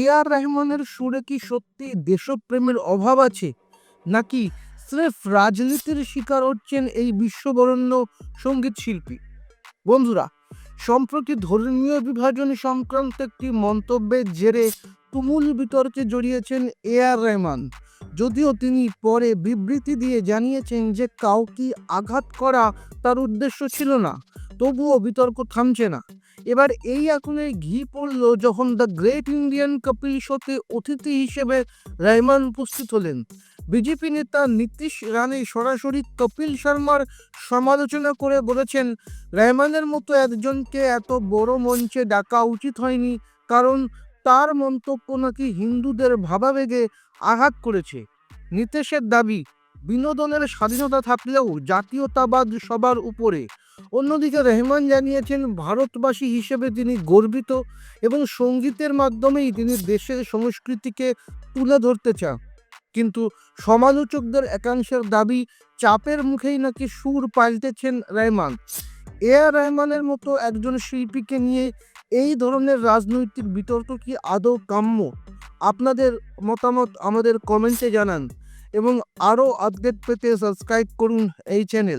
এ আর রহমানের সুরে কি সত্যি দেশপ্রেমের অভাব আছে? নাকি স্রেফ রাজনীতির শিকার হচ্ছেন এই বিশ্ববরণ্য সংগীত শিল্পী? বন্ধুরা, সম্প্রতি ধর্মীয় বিভাজন সংক্রান্ত একটি মন্তব্যের জেরে তুমুল বিতর্কে জড়িয়েছেন এ আর রহমান। যদিও তিনি পরে বিবৃতি দিয়ে জানিয়েছেন যে কাউকে আঘাত করা তার উদ্দেশ্য ছিল না, তবুও বিতর্ক থামছে না। এবার এই আগুনে ঘি পড়ল যখন দ্য গ্রেট ইন্ডিয়ান কপিল শোতে অতিথি হিসেবে রহমান উপস্থিত হলেন। বিজেপি নেতা নীতিশ রানে সরাসরি কপিল শর্মার সমালোচনা করে বলেছেন রহমানের মতো একজনকে এত বড় মঞ্চে ডাকা উচিত হয়নি, কারণ তার মন্তব্য নাকি হিন্দুদের ভাবাবেগে আঘাত করেছে। নীতিশের দাবি, বিনোদনের স্বাধীনতা থাকলেও জাতীয়তাবাদ সবার উপরে। অন্যদিকে রহমান জানিয়েছেন, ভারতবাসী হিসেবে তিনি গর্বিত এবং সঙ্গীতের মাধ্যমেই তিনি দেশের সংস্কৃতিকে তুলে ধরতে চান। কিন্তু সমালোচকদের একাংশের দাবি চাপের মুখেই নাকি সুর পাল্টেছেন রহমান। এ আর রহমানের মতো একজন শিল্পীকে নিয়ে এই ধরনের রাজনৈতিক বিতর্ক কি আদৌ কাম্য? আপনাদের মতামত আমাদের কমেন্টে জানান এবং আরও আপডেট পেতে সাবস্ক্রাইব করুন এই চ্যানেল।